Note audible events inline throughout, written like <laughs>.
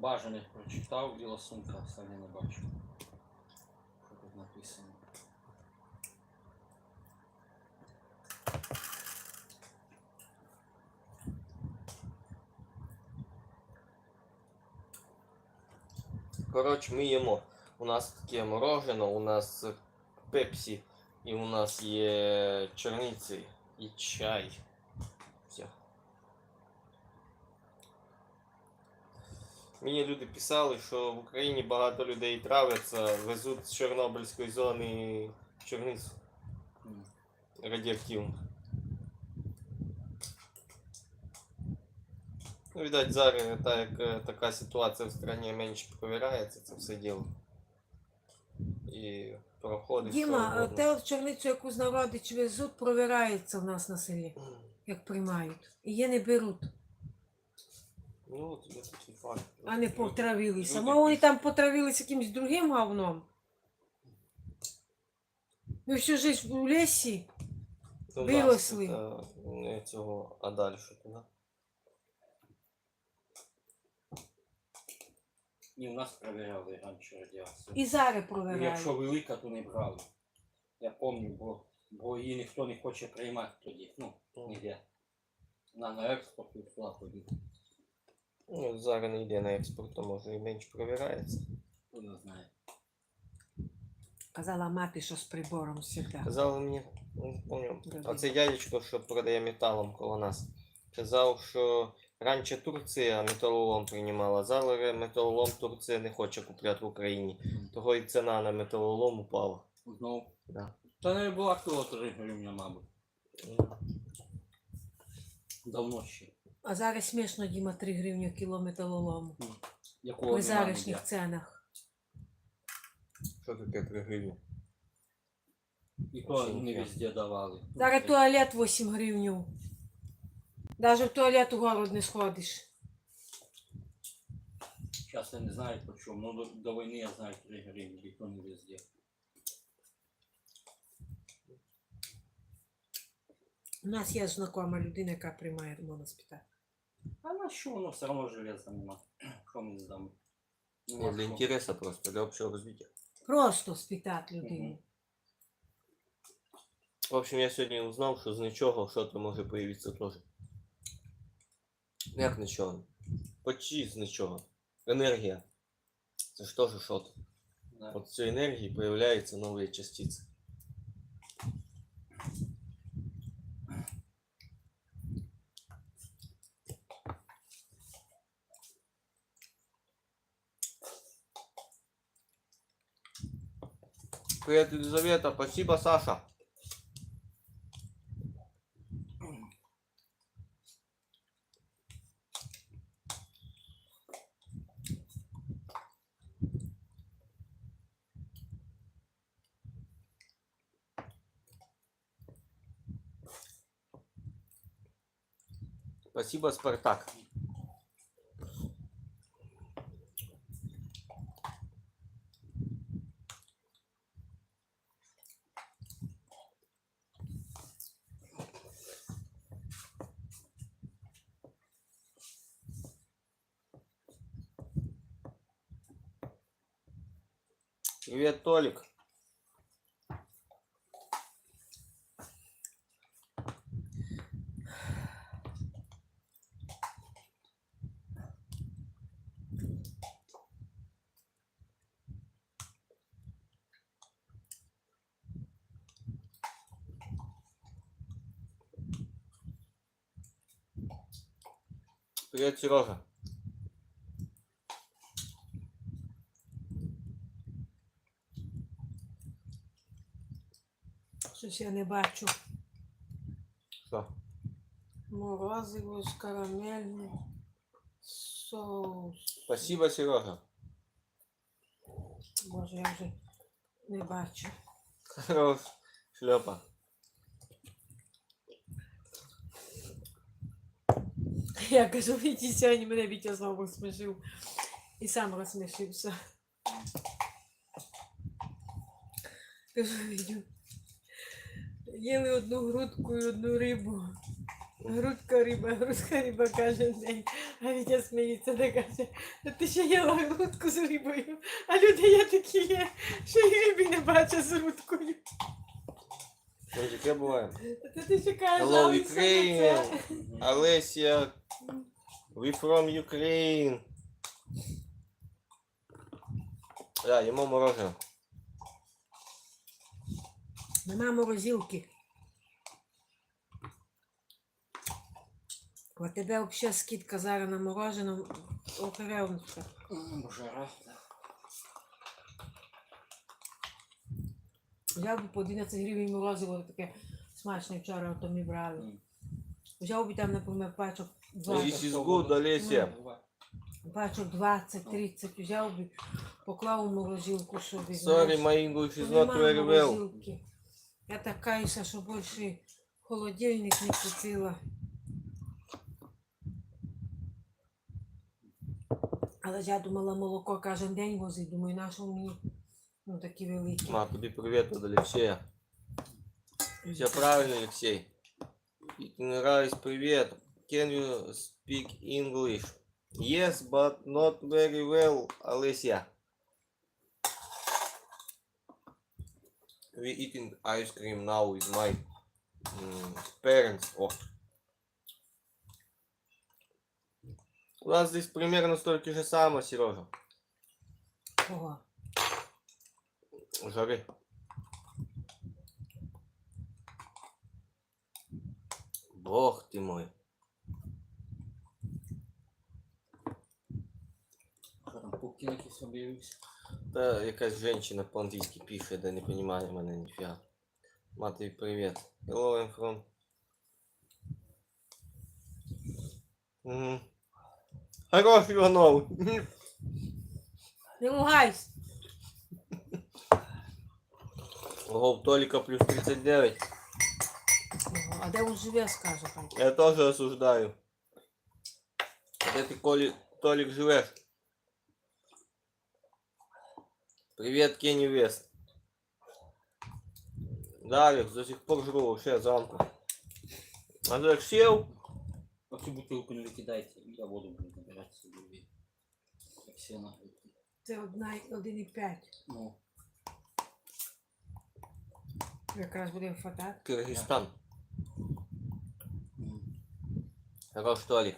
бажаних прочитав, біла сумка, самі не бачу. Що тут написано? Коротше, ми їмо. У нас таке мороженое, у нас пепсі, і у нас є чорниці і чай. Мені люди писали, що в Україні багато людей травляться, везуть з Чорнобильської зони чорницю радіоактивну. Ну, видать, зараз так як е, така ситуація в країні менше провірається, це все діло. І проходить. Діма, те от чорницю, яку з народич везуть, провирається в нас на селі, як приймають. І її не беруть, Ну, от є такий факт. А не потравилися. люди Мо вони там потравилися якимось другим говном. Ми всю життя в лісі. Нас виросли. Не цього, а далі туди. І в нас перевіряли раніше радіацію. І зараз Ну, провирають. Якщо велика, то не брали. Я пам'ятаю, бо, бо її ніхто не хоче приймати тоді. Ну, ніде. На, на експорт і туди ходить. Ну, зараз не йде на експорт, то може і менше провірається. Хто не знає. Казала мати, що з прибором завжди. Казали мені, ну, поняв, Добре. оцей дядечко, що продає металом коло нас, казав, що раніше Турція металолом приймала, зараз металолом Турція не хоче купляти в Україні. Того і ціна на металолом упала. Знову. Да. Та не була 3 гривня, мабуть. Давно ще. А зараз смішно, Діма, 3 гривні кіло металолому. Якого При нема зарішніх ніде. ценах. Що таке 3 гривні? І то не везде давали. Зараз туалет 8 гривень. Даже в туалет у город не сходиш. Зараз я не знаю по чому, ну до, до війни я знаю 3 гривні, і то не везде. У нас є знакома людина, яка приймає можна спитати. А на що воно все одно железа нема. <clears throat> Що ми здамо? Не, для интереса просто, для общего развития. Просто спитати людину. В общем, я сьогодні узнав, що з нічого що-то може появитися теж. Як нічого? Почти з нічого. Енергія. Це ж теж що-то. Да. От з цієї енергії появляються нові частиці. Привет, Елизавета. Спасибо, Саша. Спасибо, Спартак. Привет, Толик. Привет, Сережа. Щось я не бачу. Що? Морозиво з карамельним соус. Спасибо, Сережа. Боже, я вже не бачу. Хорош. Шлепа. Я кажу, Віті сьогодні мене Вітя знову розсмішив. І сам розсмішився. Кажу, Вітю, їли одну грудку і одну рибу. Грудка риба, грудка риба кожен день. А Вітя сміється, та каже, ти ще їла грудку з рибою, а люди є такі є, що й риби не бачать з грудкою. Ну, таке буває. Та ти ще кажеш, Hello, жалуйся на Ukraine! це. Олеся, we from Ukraine. Да, їмо мороженое. Нема морозилки. У тебе взагалі скидка зараз на мороженом окревнушка. М, Жара. Взяв би по 11 гривень морозиво таке смачне вчора то ми брали. Взяв би там, наприклад, пачок This 20, is good, Олеся. Пачок 20, 30, взяв би, поклав у морозилку собі. Sorry, my English is not very well. Я так каюся, що більше холодильник не купила. Але ж я думала, молоко кожен день возить. Думаю, на що мені ну, такі великі. Ма, тобі привіт від Олексія. Все правильно, Алексей. Eating rice, привет. Can you speak English? Yes, but not very well, Alicia. We eating ice cream now with my м, parents. О. У нас здесь примерно столько же самое, Сережа. Ого. Жари. Бог ты мой. Що там, пауки якісь об'явився? Та якась женщина по-англійськи пише, да не понимає мене ніфіга. Матері, привіт. Hello, I'm from... Угу. Хорош, Иванов. Не лугайся. Ого, в Толика плюс 39. Ого. А де він живе, скаже хай. Я тоже осуждаю. Где ты, Коли, Толик, живешь? Привет, Кенни Вест. Да, Алекс, до сих пор жру вообще замку. А ты сел? Оцю бутилку не викидайте, я воду буду набирати собі. Як всі нагріти. Це одна, один і п'ять. Ну, Якраз буде хватати. Кыргызстан. м. Хорош, Толик.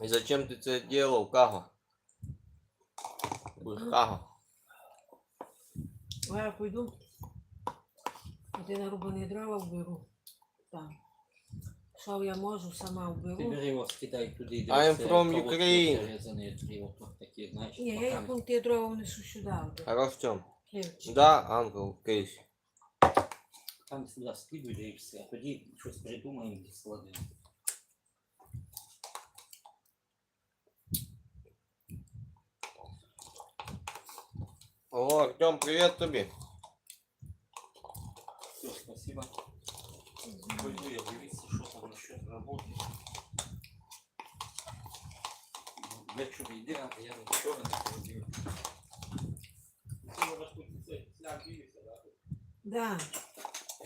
И зачем ты это делал, Каго? Будешь Каго. А я пойду. Де нарубані дрова вберу. Там. Що я можу, сама Ти вберу. бери його, скидай туди, де I'm це from Ukraine. три ото такі, знаєш, Ні, я їх вон ті дрова внесу сюди. Тём. Кирчик. Да, Ангел, Кейс. Там сюди скидуй, да і все. А тоді щось придумаємо і складемо. О, Артем, привет тобі. Вечір йде, а я нічого не ходив. Ти можеш тут цей сляг дивитися, да? Да.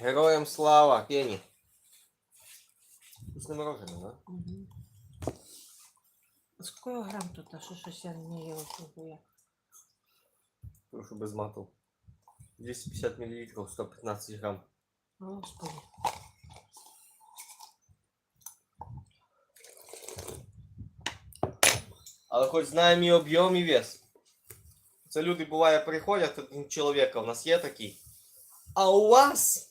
Героям слава, Кенні. Вкусне мороженое, да? Угу. Сколько грам тут, а що щось я не їла пробую? Прошу без матов. 250 мл, 115 грамм. Господи. Але хоч знаємо і об'єм, і вес. Це люди буває приходять, один чоловіка у нас є такий. А у вас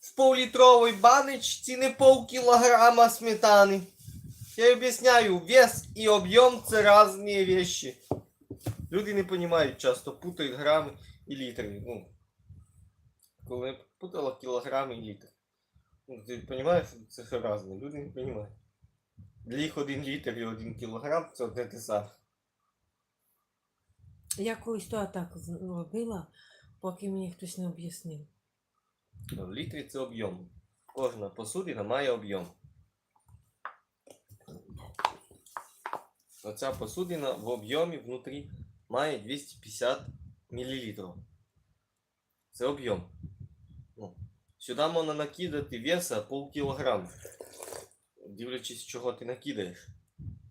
в пол-літровій баночці не пол кілограма сметани. Я об'ясняю, вес і об'єм це різні речі. Люди не розуміють, часто путають грами і літри. Ну, коли путала кілограми і літр. Ну, ти розумієш, це все різне. Люди не розуміють. Для їх один літр і один кілограм це одне те саме. Я колись то так робила, поки мені хтось не об'яснив. В літрі це об'єм. Кожна посудина має об'єм. Оця посудина в об'ємі внутрі має 250 мл. Це об'єм. Сюди можна накидати веса полкілограма. Дивлячись, чого ти накидаєш.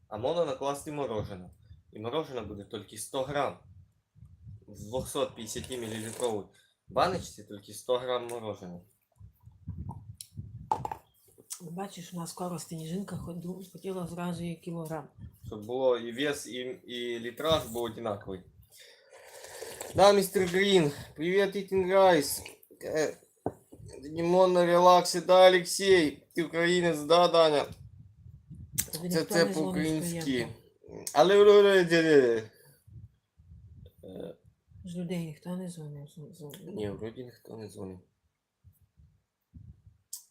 А можна накласти мороженое. І мороженое буде тільки 100 грам. В 250 мл баночці тільки 100 грам мороженого. Бачиш, у нас сніжинка ходу- хотіла зразу і кілограм. Щоб було і вес, і, і літраж був одинаковий. Да, мистер Грин, привет, Eating Rice. Э, Димон на релаксі, да, Алексей. Ти українець, да, Даня. Це це по-українськи. Але З людей ніхто не дзвонив. Ні, вроді ніхто не дзвонив.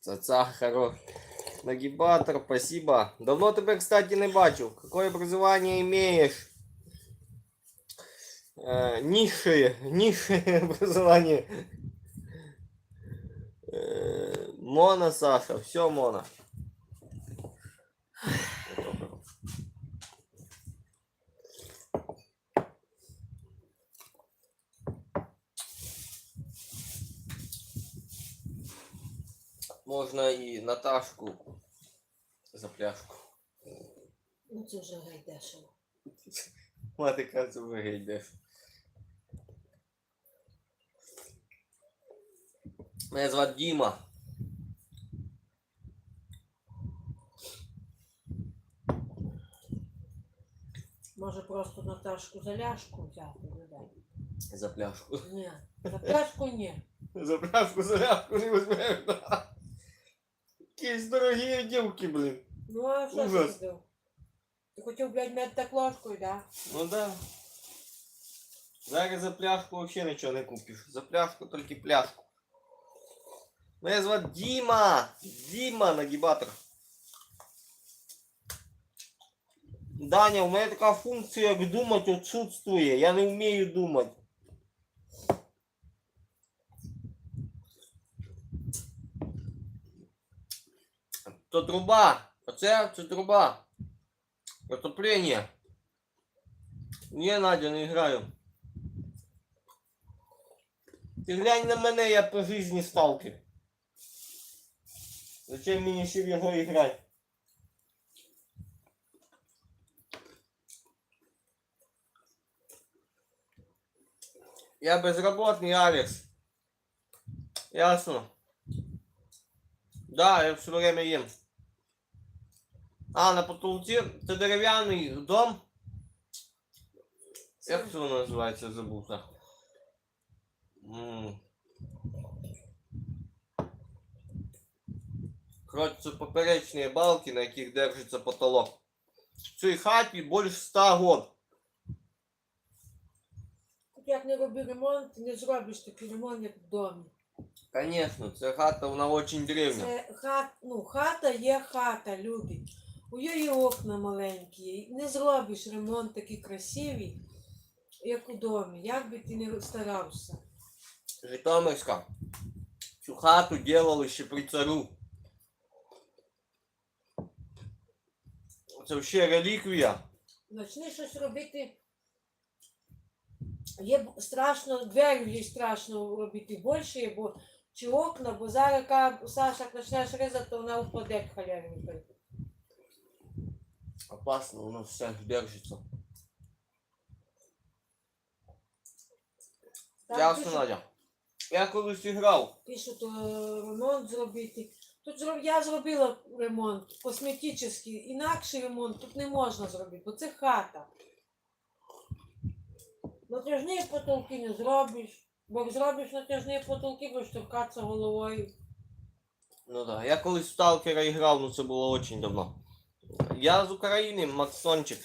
Цаца, хорош. Нагибатор, спасибо. Давно тебе, кстати, не бачив. Какое образование имеешь? Э, низшее, низшее <laughs> образование. Э, Мона, Саша, все Мона. Можна і Наташку за пляшку. Ну це вже гай дешево. Мати каже, вигайдеш. Мене звати Діма. Може просто Наташку за ляшку взяти людей. За пляшку. Ні, за пляшку ні. За пляшку, за ляшку не візьмеш, да. Якісь дорогі дівки, блін. Ну а що ти Ужас. робив? Ти хотів, блядь, мед так ложкою, да? Ну да. Зараз за пляшку взагалі нічого не купиш. За пляшку тільки пляшку. Мене звати Діма. Діма нагибатор. Даня, у мене така функція, як думати, відсутствує. Я не вмію думати. То труба. Оце це труба. Отопление. Ні, Надя, не граю. Ти глянь на мене, я по житті сталкер. Зачем мені ще в його грати? Я безработный, Алекс. Ясно. Да, я все время ем. А, на потолці це дерев'яний дом. Як це воно називається, забувся. М. Коротше, це поперечні балки, на яких держиться потолок. В цій хаті більше 100 год. Як не роби ремонт, не зробиш такий ремонт, як в домі. Конечно, ця хата вона дуже древня. Це хат, ну, хата є хата, люди. У її окна маленькі. Не зробиш ремонт такий красивий, як у домі. Як би ти не старався. Житомирська. Цю хату делали ще при цару. Це ще реліквія. Почни щось робити. Є страшно, двері є страшно робити більше, бо чи окна, бо зараз яка Саша почнеш різати, то вона впаде халяві. Опасно, воно все держиться. Ясно, Надя. Я колись грав. Пишуть е, ремонт зробити. Тут зроб... я зробила ремонт косметичний, інакший ремонт тут не можна зробити, бо це хата. Натяжні потолки не зробиш, бо як зробиш натяжні потолки, будеш торкатися головою. Ну да. Я колись в Сталкера грав, ну це було дуже давно. Я з України, Максончик.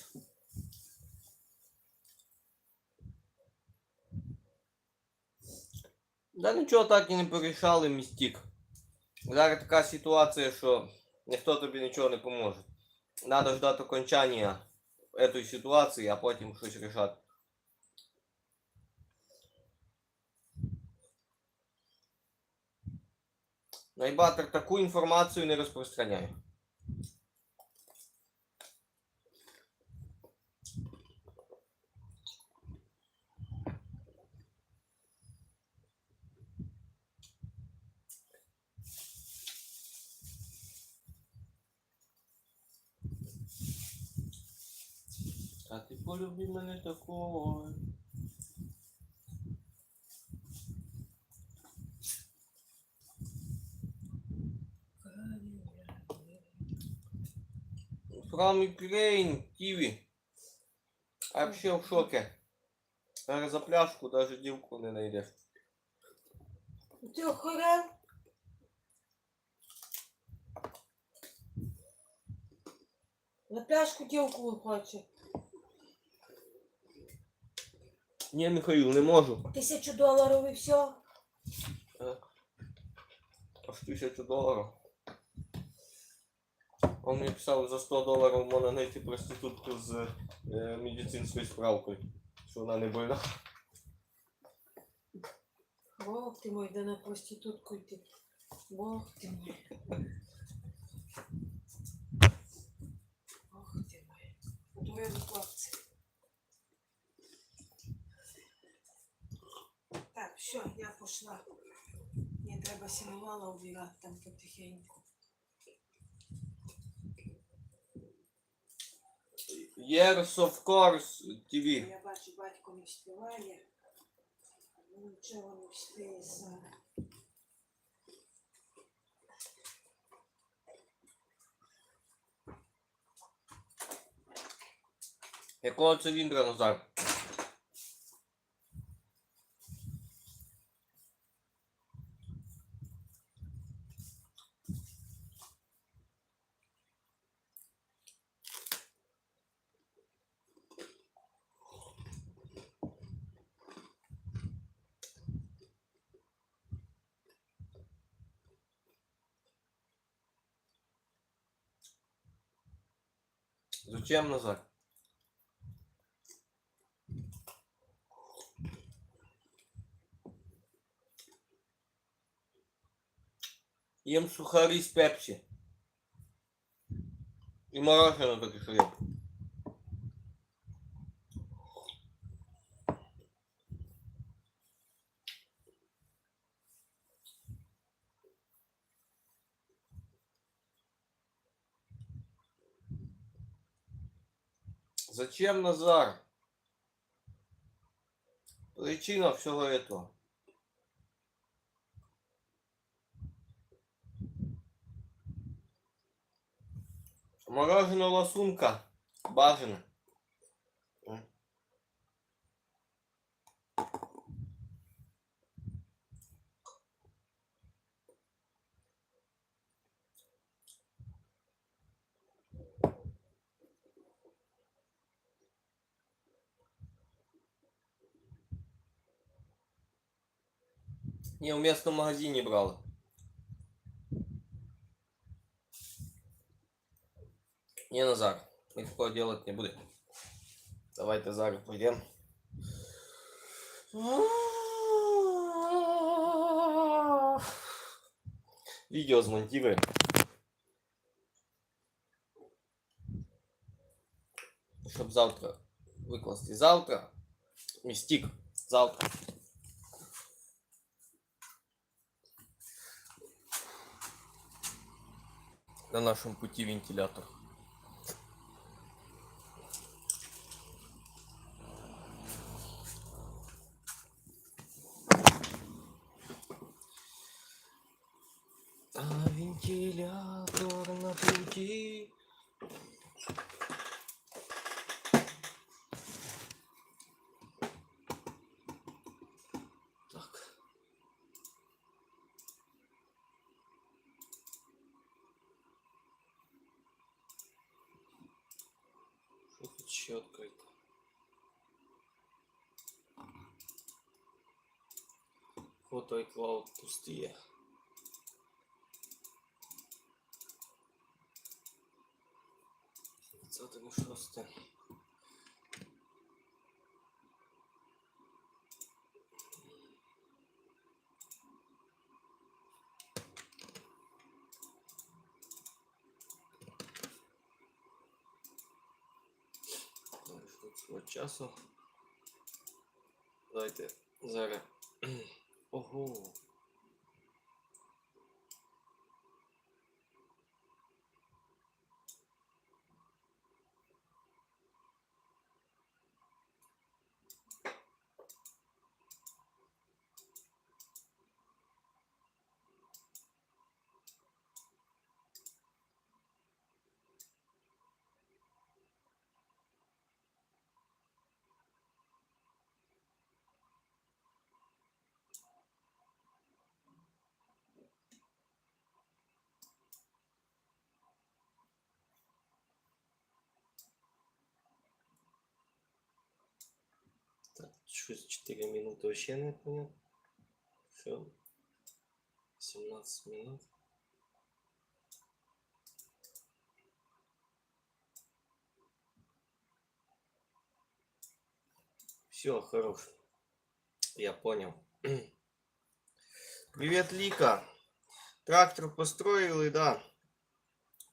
Да нічого так і не порішали містік. Зараз така ситуація, що ніхто тобі нічого не поможе. Надо ждати окончання цієї ситуації, а потім щось рішати. Найбатер таку інформацію не розпространяє. А ти полюби мене такою. From Ukraine, Киви. А вообще в шоке. За пляшку даже дівку не знайдеш. Ти охорел? На пляшку дівку хоче. Ні, Михаїл, не можу. Тисячу доларів і все. Аж тисячу доларів. Он мені писав, за 100 доларів можна знайти проститутку з е, медицинською справкою. Що вона не больна. Бог ти мой, да на проститутку йти. Бог ти мой. Бог ти мой. Двоє хлопці. Так, все, я пошла. Мені треба сінувала убирати там потихеньку. Yes, of course, TV. Я бачу, батько не співає. Ну, Нічого не встигає сам. Якого циліндра Назар? Зачем назад? Ем сухари с пепси. И мороженое таке що є. Зачем Назар? Причина всего этого. Мороженого лосунка. Бажано. Не, в местном магазине брал. Не, Назар, мы такого делать не будем. Давайте зараз пойдем. Видео змонтируем. Щоб завтра викласти завтра. Містик. Завтра. На нашем пути вентилятор. А вентилятор на пути. Так. Что тут еще открыто? И клауд пустые. Двадцатого шосте. Свого часу. Давайте зараз. Oh. Щось 4 минути вообще не понял. Все. 17 минут. Все, хорош. Я понял. Привет, Лика. Трактор построили, да.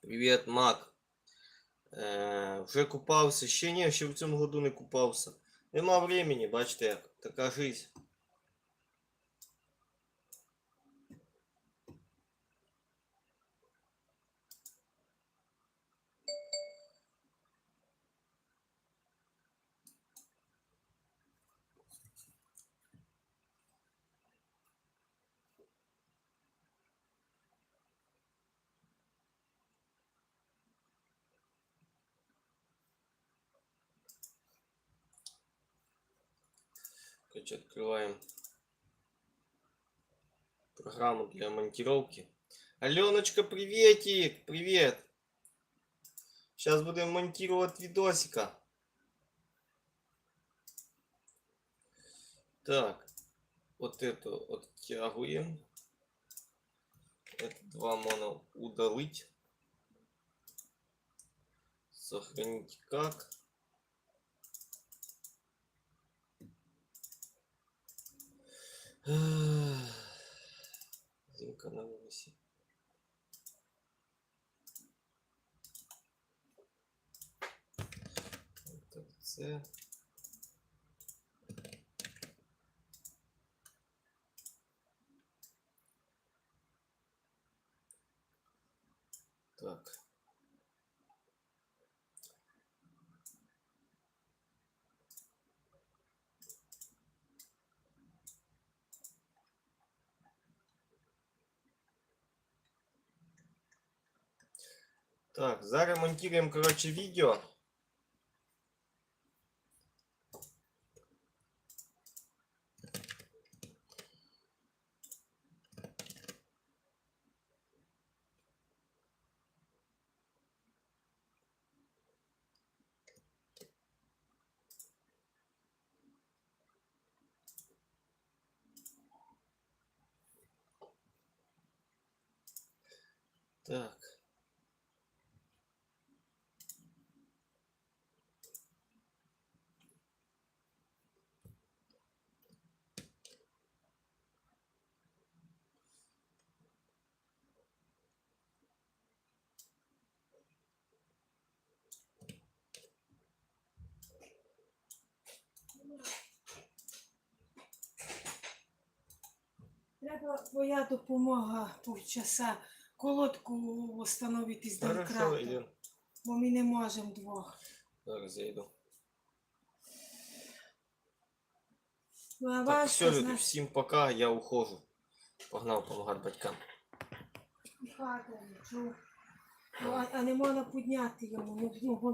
Привет, Мак. Е, вже купався. Ще ні, ще в цьому году не купався. Нема времени, бачите. Така жизнь. Короче, открываем программу для монтировки. Аленочка, приветик! Привет! Сейчас будем монтировать видосика. Так, вот это оттягиваем. Это два можно удалить. Сохранить как. Зимка на вулиці. Это це. Так. Так, зараз коротше, короче, видео. Так. Треба твоя допомога півчаса. Колодку встановити з Хорошо, бо ми не можемо двох. Зараз я йду. Ну, а Так, важко, все, люди, знаєш, всім пока, я ухожу. Погнав допомагати батькам. падає. Ну, а, а не можна підняти йому. Ну, ну, бо